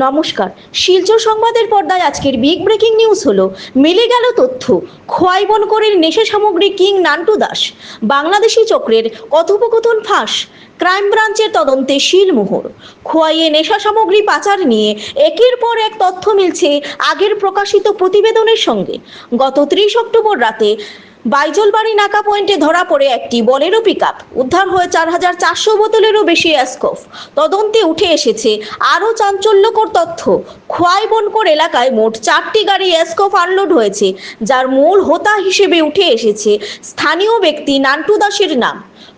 নমস্কার। শিলচর সংবাদের পর্দায় আজকের বিগ ব্রেকিং নিউজ হলো, মিলে গেল তথ্য খোয়াই বনকরের নেশা সামগ্রী কিং নান্টু দাস, বাংলাদেশি চক্রের কথোপকথন ফাঁস, ক্রাইম ব্রাঞ্চের তদন্তে শিলমোহর খোয়াইয়ে নেশা সামগ্রী পাচার নিয়ে একের পর এক তথ্য মিলছে আগের প্রকাশিত প্রতিবেদনের সঙ্গে। গত ত্রিশ অক্টোবর রাতে বাইজলবাড়ি নাকা পয়েন্টে ধরা পড়ে একটি বলেরো পিকআপ উদ্ধার হয়ে চার হাজার চারশো বোতলেরও বেশি অ্যাসকফ তদন্তে উঠে এসেছে আরও চাঞ্চল্যকর তথ্য। খোয়াই বনকর এলাকায় মোট চারটি গাড়ি অ্যাসকফ আনলোড হয়েছে, যার মূল হোতা হিসেবে উঠে এসেছে স্থানীয় ব্যক্তি নান্টু দাসের নাম।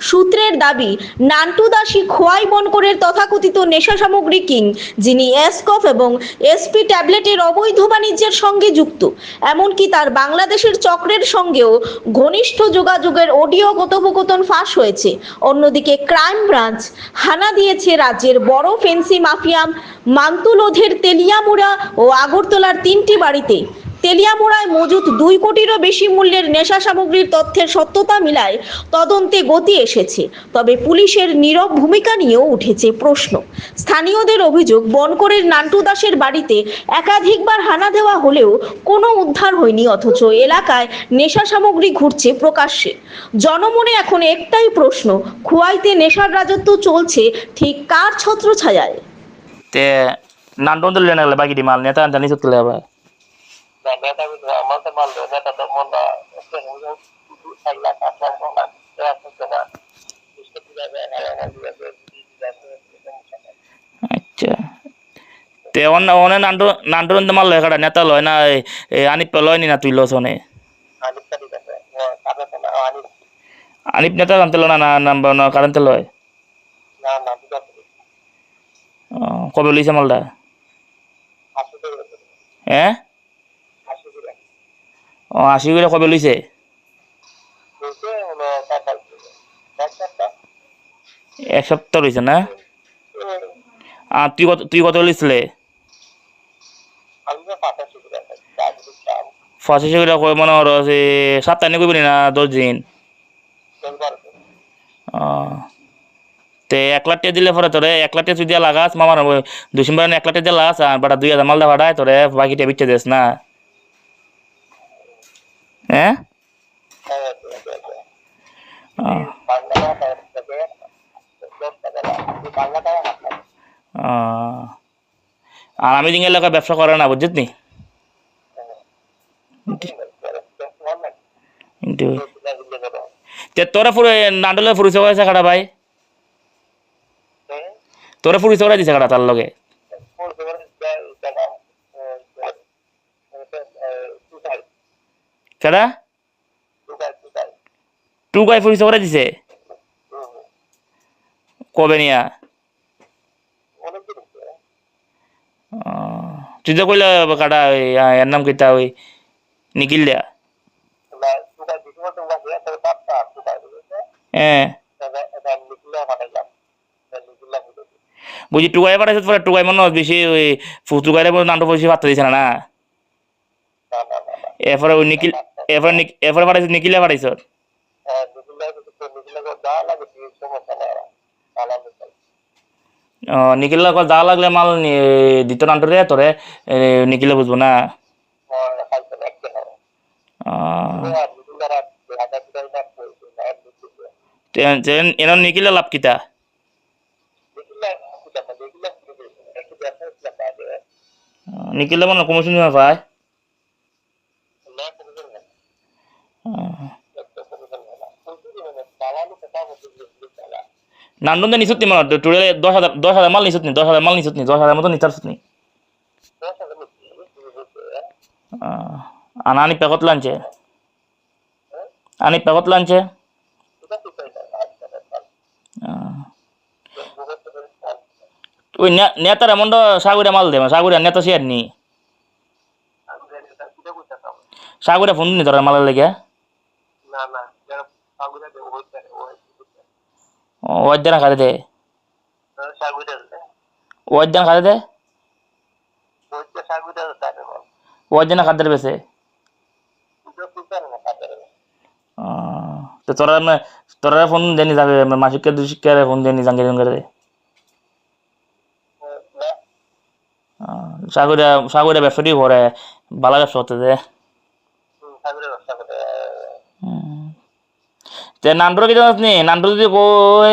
সূত্রের দাবি, নান্টু দাসী খোয়াই বনকরের তথাকথিত নেশা সামগ্রী কিং, যিনি এসকফ এবং এসপি ট্যাবলেটের অবৈধ বাণিজ্যের সঙ্গে যুক্ত। এমনকি তার বাংলাদেশের চক্রের সঙ্গেও ঘনিষ্ঠ যোগাযোগের অডিও কথোপকথন ফাঁস হয়েছে। অন্যদিকে ক্রাইম ব্রাঞ্চ হানা দিয়েছে রাজ্যের বড় ফেন্সি মাফিয়াম মান্তুলোধের তেলিয়ামুড়া ও আগরতলার তিনটি বাড়িতে। তেলিয়ামুড়ায় মজুত দুই কোটিরও বেশি মূল্যের নেশা সামগ্রীর তথ্যের সত্যতা মিলায় তদন্তে গতি এসেছে। তবে পুলিশের নীরব ভূমিকা নিয়েও উঠেছে প্রশ্ন। স্থানীয়দের অভিযোগ, বনকরের নান্টু দাসের বাড়িতে একাধিকবার হানা দেওয়া হলেও কোনো উদ্ধার হয়নি, অথচ এলাকায় নেশা সামগ্রী ঘুরছে প্রকাশ্যে। জনমনে এখন একটাই প্রশ্ন, খুয়াইতে নেশার রাজত্ব চলছে ঠিক কার ছত্রছায়ায়? te nandoon dul leen la bagi e ani ani neta ante lo na na namba na karante loy na na ti da কবে লইছে মালটা de হ্যাঁ ও আশি করে কবে লইছে এক সপ্তাহ। রয়েছে না? আর তুই কত তুই কত দি পঁচাশি করে কয় মনে হলো যে সপ্তাহ নিয়ে না দশ দিন? তে এক লাখ দিলে পরে তোরে এক লাখ তুই দিয়া লাগাস মামার দুই এক লাখ দিয়ে লাগাস আর বাটা দুই হাজার মালদা ভাড়ায় তোরে বাকিটা বিচ্ছে দিস না। হ্যাঁ। আর আমি দিন এলাকা ব্যবসা করে না বুঝছিস নি? তে তোরা ফুরে নান্ডলে ফুরিছে কাটা ভাই? তোরা ফুরিছে দিছে কাটা তার লগে কেডা টু গাই ফুরিছে করে দিছে? কবে নিয়া? তুই তো কইলে কাটা এর নাম কিতা ওই নিখিল দিয়া হ্যাঁ বুঝি টুকাই পাঠাইছে পরে টুকাই মনে বেশি ওই টুকাইলে নামটা বেশি পাত্তা দিছে না না? এরপরে ওই নিখিল এরপরে এরপরে পাঠাইছে নিখিলে পাঠাইছ ও নিখিলে কল যা লাগলে মাল দিত নান্টরে তোরে এ, নিখিলে বুঝব না? তে এনার নিখিলে লাভ কিতা? ও, নিখিলে মনে কমিশন পায়। নান্ডন দে নিচুত নি মনে টুরে দশ হাজার দশ হাজার মাল নিচুত নি, দশ হাজার মাল নিচুত নি, দশ হাজার মতো নিচার নি। আনা আনি পেকত লাঞ্চে। আনি পেকত লাঞ্চে। ওই নেতার এমন সাগুরে মাল দে, সাগুরে নেতা সে নি। সাগুরে ফোন নি তোর মালের লেগে। দেন খাতে বেছে দুটো কুতার না কাটারে তো তোরা তোরা ফোন দেনি যাবে মাসিককে দুশিককে ফোন দেনি জাঙ্গে জাঙ্গে রে সাগরে সাগরে ব্যবসাটি করে ভালো ব্যবসা হতে যে সাগরের ব্যবসা করে তে নান্টুর কি জানাস নি নান্টু যদি কই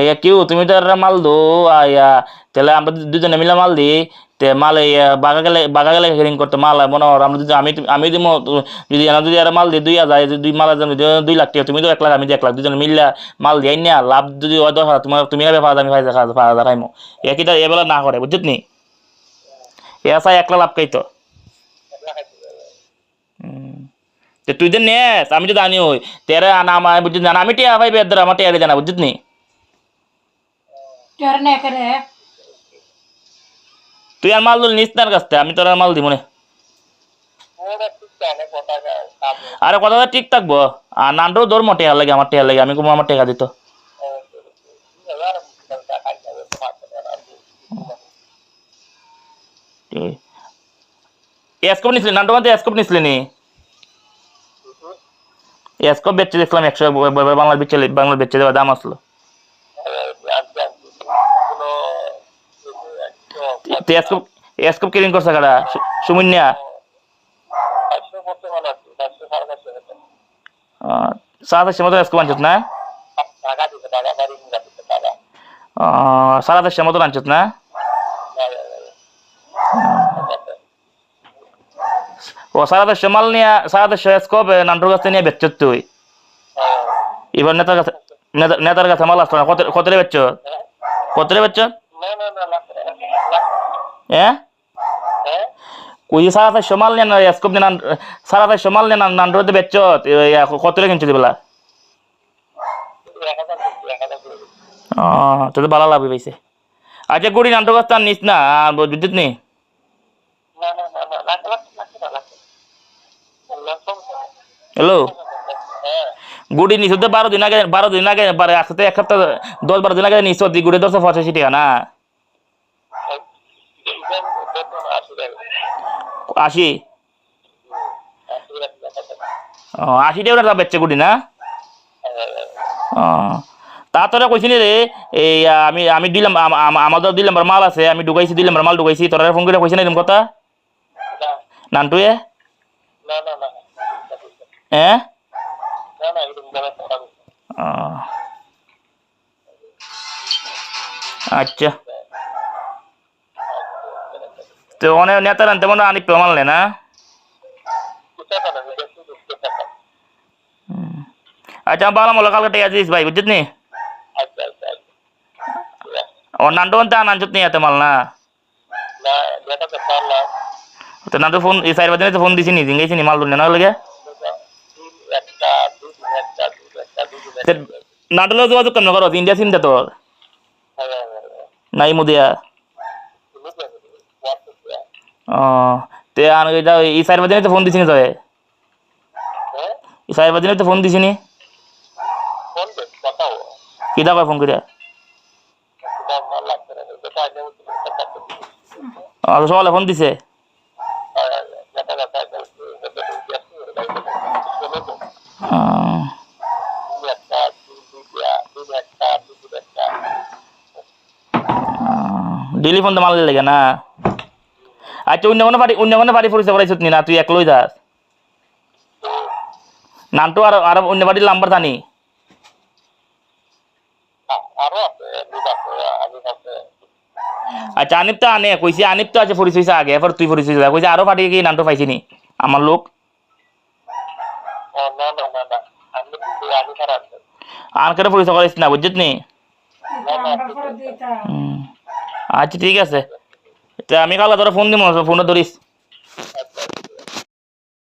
এ কিউ তুমি তো মাল দো আয়া তাহলে আমরা দুজনে মিলে মাল দিই তে মাল বাগা গেলে বাগা গেলে হেরিং করতে মাল হয় মনে হয় আমরা যদি আমি আমি তো- যদি এরা যদি একটা মাল দিই দুই হাজার দুই মাল যদি দুই লাখ টাকা তুমি তো এক লাখ আমি এক লাখ দুজনে মিললে মাল দিয়াই না লাভ যদি হয় দশ হাজার তোমার তুমি হবে পাঁচ আমি পাঁচ হাজার পাঁচ হাজার খাইমো একইটা এবেলা না করে বুঝছিস নি এ আসা এক লাখ লাভ খাইতো তো তুই যে নেস আমি তো জানি ওই। তেরে আনা আমার বুঝি জানা আমি টিয়া ভাই বেদর আমার টিয়া জানা বুঝিস নি? তুই আর মাল নিস তার কাছ আমি তোর আর মাল দিব আরে কথাটা ঠিক থাকব। আর নানরও দৌড় মোটে হার লাগে আমার টিয়া লাগে আমি আমার টেকা দিত। এসকোপ নিছিলি নানটো মানে এসকোপ নিছিলি নি এসকোপ বেচে দেখলাম? একশো বাংলা বেচে বাংলা বেচে দেওয়া দাম আসলো। এসকোপ এসকোপ কিরিং করছে কারা? সুমিন্যা? সারা দেশের মতো এসকোপ আনছত না? সারা দেশের মতো আনছত না? ও সারা দেশের মাল নিয়ে, সারা দেশের এসকোপ নান্টুর কাছে নিয়ে বেচছত তুই? এবার নেতার কাছে, নেতা- নেতার কাছে মাল আসতো না, কত কতরে বেচছ? কতরে বেচছ? হ্যাঁ ওই সারা দেশের মাল নিয়ে না এসকোপ নান- সারা দেশের মাল নিয়ে নান্টুরতে বেচছ? কতরে কিনছি দিবেলা এক হাজার এক হাজার ও তো তো ভালো লাভ পাইছে আচ্ছা গুড়ি নান্টুর কাছে নিস না না না লাখ লাখ লাখ না লাখ লাখ হ্যালো হ্যাঁ গুড়ি নিস তো বারো দিন আগে বারো দিন আগে বারে আসতে এক সপ্তাহ দশ বারো দিন আগে নিস দি গুড়ি দশশো পঁচাশি টাকা না? আশি? টাকা আশি টাকা ও আশি বেচছে গুড়ি না? ও তা তোরা কইছিলি রে এই আমি আমি দিলাম আম- আম- আমাদের নম্বর মাল আছে আমি ঢুকাইছি নম্বর মাল ঢুকাইছি তোরা ফোন করে কইছি না এরকম কথা? নান্টুয়ে? না না না। হ্যাঁ ও। আচ্ছা। তো অনেক নেতার আনতে মনে আনি মানলে না? আচ্ছা বালা মলা কালকে টেয়া দিস ভাই বুঝছিস নি? আচ্ছা আচ্ছা ও নান্টু আনতে আনছত নি এত মাল না? তো পারলাম ফোন এই চার বাজে তো ফোন দিছি নি জিঙ্গাইছি নি মাল দুলে না লাগে নাটলেও যোগাযোগ কেন করো ইন্ডিয়া চিন্তা তোর নাই মুদিয়া ও তে আন এটা এই চার বাজে তো ফোন দিছি নি তবে হ্যাঁ এই চার বাজে তো ফোন দিছি নি ফোন দে কিটা কয় ফোন করিয়া তো সকালে ফোন দিছে যেটা কথা আছে এটা তো গ্যাস করে দাও ও, একটা দুদিয়া দুই একটা দুদিন একটা ডেলি ফোন তো মাল লেগে না। আচ্ছা অন্য কোনো পার্টি অন্য কোনো পার্টি পরিচয় করাইছত নি না? তুই একলই যাস। নামটো আর আর অন্য পার্টির নাম্বার জানি। আচ্ছা আনিপ তো আনে কইছি আনিপ তো আছে পরিচয় আগে এবার তুই পরিচয় হইছা। কইছে আরও পার্টি কি নামটো পাইছি নি? আমার লোক। আর কেন পরিচয় করাইছ না বুঝছিস নি? হুম। আচ্ছা ঠিক আছে। তা আমি কাল তোরা ফোন দিব ফোনটা ধরিস।